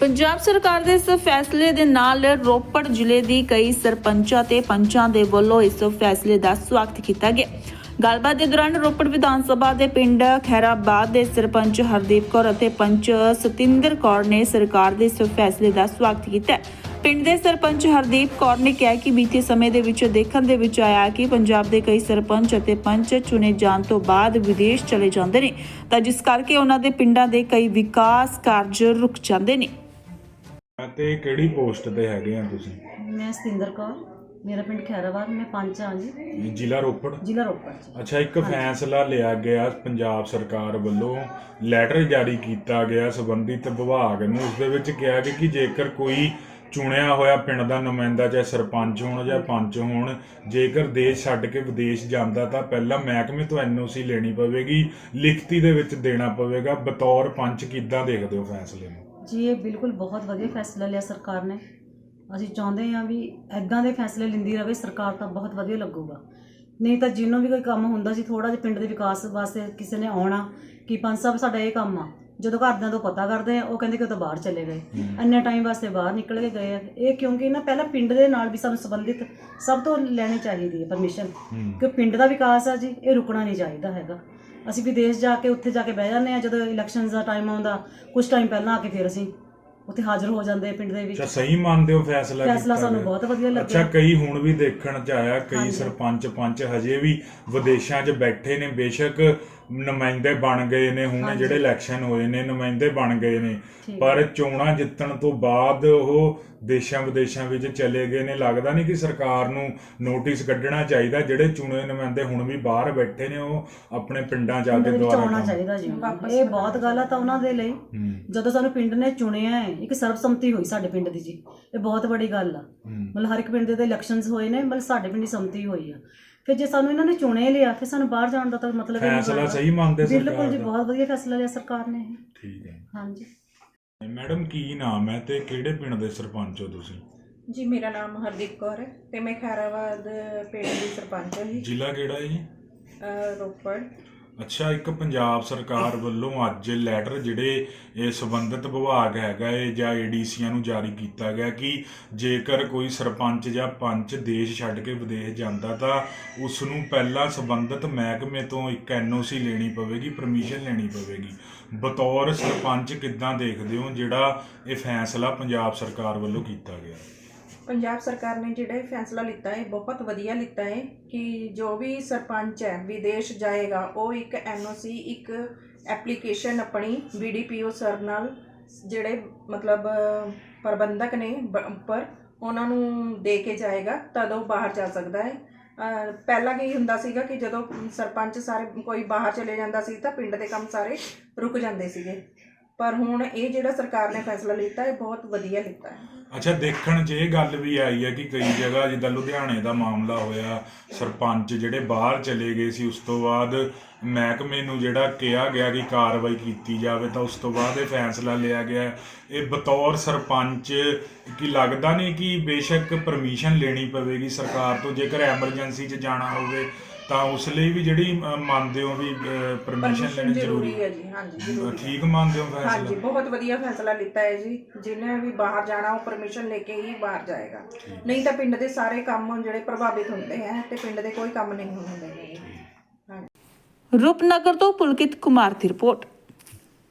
ਪੰਜਾਬ ਸਰਕਾਰ ਦੇ ਇਸ ਫੈਸਲੇ ਦੇ ਨਾਲ ਰੋਪੜ ਜ਼ਿਲ੍ਹੇ ਦੀ ਕਈ ਸਰਪੰਚਾਂ ਤੇ ਪੰਚਾਂ ਦੇ ਵੱਲੋਂ ਇਸ ਫੈਸਲੇ ਦਾ ਸਵਾਗਤ ਕੀਤਾ ਗਿਆ। ਗੱਲਬਾਤ ਦੇ ਦੌਰਾਨ ਰੋਪੜ ਵਿਧਾਨ ਸਭਾ ਦੇ ਪਿੰਡ ਖੈਰਾਬਾਦ ਦੇ ਸਰਪੰਚ ਹਰਦੀਪ ਕੌਰ ਅਤੇ ਪੰਚ ਸਤਿੰਦਰ ਕੌਰ ਨੇ ਸਰਕਾਰ ਦੇ ਇਸ ਫੈਸਲੇ ਦਾ ਸਵਾਗਤ ਕੀਤਾ ਪਿੰਡ ਦੇ ਸਰਪੰਚ ਹਰਦੀਪ ਕੌਰ ਨੇ ਕਿਹਾ ਕਿ ਬੀਤੇ ਸਮੇਂ ਦੇ ਵਿੱਚ ਦੇਖਣ ਦੇ ਵਿੱਚ ਆਇਆ ਕਿ ਪੰਜਾਬ ਦੇ ਕਈ ਸਰਪੰਚ ਅਤੇ ਪੰਚ ਚੁਣੇ ਜਾਣ ਤੋਂ ਬਾਅਦ ਵਿਦੇਸ਼ ਚਲੇ ਜਾਂਦੇ ਨੇ, ਤਾਂ ਜਿਸ ਕਰਕੇ ਉਹਨਾਂ ਦੇ ਪਿੰਡਾਂ ਦੇ ਕਈ ਵਿਕਾਸ ਕਾਰਜ ਰੁਕ ਜਾਂਦੇ ਨੇ। ਤੇ ਕਿਹੜੀ ਪੋਸਟ ਤੇ ਹੈਗੇ ਆ ਤੁਸੀਂ? ਮੈਂ ਸਤਿੰਦਰ ਕੌਰ ਮੇਰਾ ਪਿੰਡ ਖੈਰਾਬਾਦ ਮੈਂ ਪੰਚ ਹਾਂ ਜੀ। ਜ਼ਿਲ੍ਹਾ ਰੋਪੜ? ਜ਼ਿਲ੍ਹਾ ਰੋਪੜ ਚ ਅੱਛਾ ਇੱਕ ਫੈਸਲਾ ਲਿਆ ਗਿਆ ਪੰਜਾਬ ਸਰਕਾਰ ਵੱਲੋਂ ਲੈਟਰ ਜਾਰੀ ਕੀਤਾ ਗਿਆ ਸੰਬੰਧਿਤ ਵਿਭਾਗ ਨੂੰ। ਉਸ ਦੇ ਵਿੱਚ ਕਿਹਾ ਗਿਆ ਕਿ ਜੇਕਰ ਕੋਈ ਚੁਣਿਆ ਹੋਇਆ ਪਿੰਡ ਦਾ ਨੁਮਾਇੰਦਾ ਚਾਹੇ ਸਰਪੰਚ ਹੋਣ ਜਾਂ ਪੰਚ ਹੋਣ ਜੇਕਰ ਦੇਸ਼ ਛੱਡ ਕੇ ਵਿਦੇਸ਼ ਜਾਂਦਾ ਤਾਂ ਪਹਿਲਾਂ ਮਹਿਕਮੇ ਤੋਂ ਐਨਓਸੀ ਲੈਣੀ ਪਵੇਗੀ ਲਿਖਤੀ ਦੇ ਵਿੱਚ ਦੇਣਾ ਪਵੇਗਾ। ਬਤੌਰ ਪੰਚ ਕਿੱਦਾਂ ਦੇਖਦੇ ਹੋ ਫੈਸਲੇ ਨੂੰ? ਜੀ ਇਹ ਬਿਲਕੁਲ ਬਹੁਤ ਵਧੀਆ ਫੈਸਲਾ ਲਿਆ ਸਰਕਾਰ ਨੇ। ਅਸੀਂ ਚਾਹੁੰਦੇ ਹਾਂ ਵੀ ਐਦਾਂ ਦੇ ਫੈਸਲੇ ਲੈਂਦੀ ਰਵੇ ਸਰਕਾਰ ਤਾਂ ਬਹੁਤ ਵਧੀਆ ਲੱਗੂਗਾ। ਨਹੀਂ ਤਾਂ ਜਿਹਨੂੰ ਵੀ ਕੋਈ ਕੰਮ ਹੁੰਦਾ ਸੀ ਥੋੜਾ ਜਿਹਾ ਪਿੰਡ ਦੇ ਵਿਕਾਸ ਵਾਸਤੇ ਕਿਸੇ ਨੇ ਆਉਣਾ ਕਿ ਪੰਜ ਸਾਹਿਬ ਸਾਡਾ ਇਹ ਕੰਮ ਆ। ਜਦੋਂ ਘਰਦਿਆਂ ਤੋਂ ਪਤਾ ਕਰਦੇ ਆ ਉਹ ਕਹਿੰਦੇ ਕਿ ਉਹ ਤਾਂ ਬਾਹਰ ਚਲੇ ਗਏ। ਇੰਨੇ ਟਾਈਮ ਵਾਸਤੇ ਬਾਹਰ ਨਿਕਲ ਕੇ ਗਏ ਆ। ਇਹ ਕਿਉਂਕਿ ਨਾ ਪਹਿਲਾਂ ਪਿੰਡ ਦੇ ਨਾਲ ਵੀ ਸਾਨੂੰ ਸੰਬੰਧਿਤ ਸਭ ਤੋਂ ਲੈਣੀ ਚਾਹੀਦੀ ਹੈ ਪਰਮਿਸ਼ਨ ਕਿ ਪਿੰਡ ਦਾ ਵਿਕਾਸ ਆ ਜੀ ਇਹ ਰੁਕਣਾ ਨਹੀਂ ਚਾਹੀਦਾ ਹੈਗਾ। ਅਸੀਂ ਵਿਦੇਸ਼ ਜਾ ਕੇ ਉੱਥੇ ਜਾ ਕੇ ਬਹਿ ਜਾਂਦੇ ਆ ਜਦੋਂ ਇਲੈਕਸ਼ਨਸ ਦਾ ਟਾਈਮ ਆਉਂਦਾ ਕੁਝ ਟਾਈਮ ਪਹਿਲਾਂ ਆ ਕੇ ਫਿਰ ਅਸੀਂ ਉੱਥੇ ਹਾਜ਼ਰ ਹੋ ਜਾਂਦੇ ਪਿੰਡ ਦੇ ਵਿੱਚ। ਅੱਛਾ ਸਹੀ ਮੰਨਦੇ ਹੋ ਫੈਸਲਾ ਫੈਸਲਾ ਕੀਤਾ ਸਾਨੂੰ ਗਿਆ? ਬਹੁਤ ਵਧੀਆ ਅੱਛਾ ਲੱਗਿਆ ਕਈ ਹੁਣ ਵੀ ਦੇਖਣ ਚ ਆਇਆ ਕਈ ਹਾਂਜੀ। ਸਰਪੰਚ ਪੰਚ ਹਜੇ ਵੀ ਵਿਦੇਸ਼ਾਂ 'ਚ ਬੈਠੇ ਨੇ ਬੇਸ਼ੱਕ ਨੁਮਾਇੰਦੇ ਬਣ ਗਏ ਨੇ ਹੁਣ ਹਾਂਜੀ। ਜਿਹੜੇ ਇਲੈਕਸ਼ਨ ਹੋਏ ਨੇ ਨੁਮਾਇੰਦੇ ਬਣ ਗਏ ਨੇ। ਠੀਕ ਪਰ ਚੋਣਾਂ ਜਿੱਤਣ ਤੋਂ ਬਾਅਦ ਉਹ ਦੇਸ਼ਾਂ ਵਿਦੇਸ਼ਾਂ ਵਿੱਚ ਚਲੇ ਗਏ ਨੇ। ਲੱਗਦਾ ਨਹੀਂ ਕਿ ਸਰਕਾਰ ਨੂੰ ਨੋਟਿਸ ਕੱਢਣਾ ਚਾਹੀਦਾ। ਜਿਹੜੇ ਚੁਣੇ ਨੁਮਾਇੰਦੇ ਹੁਣ ਵੀ ਬਾਹਰ ਬੈਠੇ ਨੇ ਉਹ ਆਪਣੇ ਪਿੰਡਾਂ ਜਾ ਪਿੰਡ ਕੇ ਦੇ ਵਿੱਚ ਦੁਆਰਾ ਆਉਣਾ ਕੰਮ- ਚਾਹੀਦਾ ਜੀ। ਇਹ ਬਹੁਤ ਗਲਤ ਆ ਉਹਨਾਂ ਦੇ ਲਈ। ਹੂੰ, ਜਦੋਂ ਸਾਨੂੰ ਪਿੰਡ ਨੇ ਚੁਣਿਆ ਹੈ ਇੱਕ ਸਰਬਸੰਮਤੀ ਹੋਈ ਸਾਡੇ ਪਿੰਡ ਦੀ ਜੀ। ਇਹ ਬਹੁਤ ਵੱਡੀ ਗੱਲ ਆ। ਮਤਲਬ ਹਰ ਇੱਕ ਪਿੰਡ ਦੇ ਤੇ ਇਲੈਕਸ਼ਨਸ ਹੋਏ ਨੇ ਮਤਲਬ ਸਾਡੇ ਪਿੰਡ ਦੀ ਸੰਮਤੀ ਹੋਈ ਆ। ਫਿਰ ਜੇ ਸਾਨੂੰ ਇਹਨਾਂ ਨੇ ਚੁਣੇ ਲਿਆ ਫਿਰ ਸਾਨੂੰ ਬਾਹਰ ਜਾਣ ਦਾ ਤਾਂ ਮਤਲਬ ਹੀ ਨਹੀਂ ਫੈਸਲਾ। ਸਹੀ ਮੰਨਦੇ ਸਰਕਾਰ ਬਿਲਕੁਲ ਜੀ? ਬਹੁਤ ਵਧੀਆ ਫੈਸਲਾ ਲਿਆ ਸਰਕਾਰ ਨੇ ਇਹ। ਠੀਕ ਹੈ। ਹਾਂਜੀ। ਮੈਡਮ ਕੀ ਨਾਮ ਹੈ ਤੇ ਕਿਹੜੇ ਪਿੰਡ ਦੇ ਸਰਪੰਚ ਹੋ ਤੁਸੀਂ? ਜੀ ਮੇਰਾ ਨਾਮ ਹਰਦੀਪ ਕੌਰ ਹੈ ਤੇ ਮੈਂ ਖੈਰਾਬਾਦ ਪਿੰਡ ਦੀ ਸਰਪੰਚ ਹਾਂ ਜੀ। ਜ਼ਿਲ੍ਹਾ ਕਿਹੜਾ ਹੈ ਜੀ? ਅਹ ਰੋਪੜ। ਅੱਛਾ, ਇੱਕ ਪੰਜਾਬ ਸਰਕਾਰ ਵੱਲੋਂ ਅੱਜ ਲੈਟਰ ਜਿਹੜੇ ਇਹ ਸੰਬੰਧਿਤ ਵਿਭਾਗ ਹੈਗਾ ਇਹ ਜਾਂ ਏਡੀਸੀਆਂ ਨੂੰ ਜਾਰੀ ਕੀਤਾ ਗਿਆ ਕਿ ਜੇਕਰ ਕੋਈ ਸਰਪੰਚ ਜਾਂ ਪੰਚ ਦੇਸ਼ ਛੱਡ ਕੇ ਵਿਦੇਸ਼ ਜਾਂਦਾ ਤਾਂ ਉਸ ਨੂੰ ਪਹਿਲਾਂ ਸੰਬੰਧਿਤ ਮਹਿਕਮੇ ਤੋਂ ਇੱਕ ਐਨਓਸੀ ਲੈਣੀ ਪਵੇਗੀ ਪਰਮਿਸ਼ਨ ਲੈਣੀ ਪਵੇਗੀ। ਬਤੌਰ ਸਰਪੰਚ ਕਿੱਦਾਂ ਦੇਖਦੇ ਹੋ ਜਿਹੜਾ ਇਹ ਫੈਸਲਾ ਪੰਜਾਬ ਸਰਕਾਰ ਵੱਲੋਂ ਕੀਤਾ ਗਿਆ? ਪੰਜਾਬ ਸਰਕਾਰ ਨੇ ਜਿਹੜਾ ਇਹ ਫੈਸਲਾ ਲਿੱਤਾ ਹੈ ਬਹੁਤ ਵਧੀਆ ਲਿੱਤਾ ਹੈ ਕਿ ਜੋ ਵੀ ਸਰਪੰਚ ਹੈ, ਵਿਦੇਸ਼ ਜਾਏਗਾ, ਉਹ ਇੱਕ ਐਨਓਸੀ ਇੱਕ ਐਪਲੀਕੇਸ਼ਨ ਆਪਣੀ ਬੀਡੀਪੀਓ ਸਰ ਨਾਲ ਜਿਹੜੇ ਮਤਲਬ ਪ੍ਰਬੰਧਕ ਨੇ ਬ- ਉੱਪਰ, ਉਹਨਾਂ ਨੂੰ ਦੇ ਕੇ ਜਾਏਗਾ, ਤਦ ਉਹ ਬਾਹਰ ਜਾ ਸਕਦਾ ਹੈ। ਪਹਿਲਾਂ ਕੀ ਹੁੰਦਾ ਸੀਗਾ ਕਿ ਜਦੋਂ ਸਰਪੰਚ ਸਾਰੇ ਕੋਈ ਬਾਹਰ ਚਲੇ ਜਾਂਦਾ ਸੀ ਤਾਂ ਪਿੰਡ ਦੇ ਕੰਮ ਸਾਰੇ ਰੁਕ ਜਾਂਦੇ ਸੀਗੇ। ਪਰ ਹੁਣ ਇਹ ਜਿਹੜਾ ਸਰਕਾਰ ਨੇ ਫੈਸਲਾ ਲਿੱਤਾ ਹੈ ਬਹੁਤ ਵਧੀਆ ਲਿੱਤਾ ਹੈ। ਅੱਛਾ, ਦੇਖਣ 'ਚ ਇਹ ਗੱਲ ਵੀ ਆਈ ਹੈ ਕਿ ਕਈ ਜਗ੍ਹਾ ਜਿੱਦਾਂ ਲੁਧਿਆਣੇ ਦਾ ਮਾਮਲਾ ਹੋਇਆ, ਸਰਪੰਚ ਜਿਹੜੇ ਬਾਹਰ ਚਲੇ ਗਏ ਸੀ, ਉਸ ਤੋਂ ਬਾਅਦ ਮਹਿਕਮੇ ਨੂੰ ਜਿਹੜਾ ਕਿਹਾ ਗਿਆ ਕਿ ਕਾਰਵਾਈ ਕੀਤੀ ਜਾਵੇ, ਤਾਂ ਉਸ ਤੋਂ ਬਾਅਦ ਇਹ ਫੈਸਲਾ ਲਿਆ ਗਿਆ। ਇਹ ਬਤੌਰ ਸਰਪੰਚ ਕਿ ਲੱਗਦਾ ਨਹੀਂ ਕਿ ਬੇਸ਼ੱਕ ਪਰਮਿਸ਼ਨ ਲੈਣੀ ਪਵੇਗੀ ਸਰਕਾਰ ਤੋਂ? ਜੇਕਰ ਐਮਰਜੈਂਸੀ 'ਚ ਜਾਣਾ ਹੋਵੇ ਤਾਂ ਉਸ ਲਈ ਵੀ ਜਿਹੜੀ ਅ, ਮੰਨਦੇ ਹੋ ਵੀ ਪਰਮਿਸ਼ਨ ਲੈਣੀ ਜ਼ਰੂਰੀ ਹੈ? ਜੀ ਹਾਂਜੀ ਜ਼ਰੂਰੀ ਹੈ। ਠੀਕ ਮੰਨਦੇ ਹੋ ਹਾਂਜੀ ਫੈਸਲਾ ਬਹੁਤ ਵਧੀਆ ਫੈਸਲਾ ਲਿੱਤਾ ਹੈ ਜੀ। ਜਿਹਨੇ ਵੀ ਬਾਹਰ ਜਾਣਾ ਉਹ ਪਰਮਿਸ਼ਨ ਲੈ ਕੇ ਹੀ ਬਾਹਰ ਜਾਏਗਾ। ਨਹੀਂ ਤਾਂ ਪਿੰਡ ਦੇ ਸਾਰੇ ਕੰਮ ਜਿਹੜੇ ਪ੍ਰਭਾਵਿਤ ਹੁੰਦੇ ਹੈ ਤੇ ਪਿੰਡ ਦੇ ਕੋਈ ਕੰਮ ਨਹੀਂ ਹੁੰਦੇ। ਰੂਪਨਗਰ ਤੋਂ ਪੁਲਕਿਤ ਕੁਮਾਰ ਦੀ ਰਿਪੋਰਟ।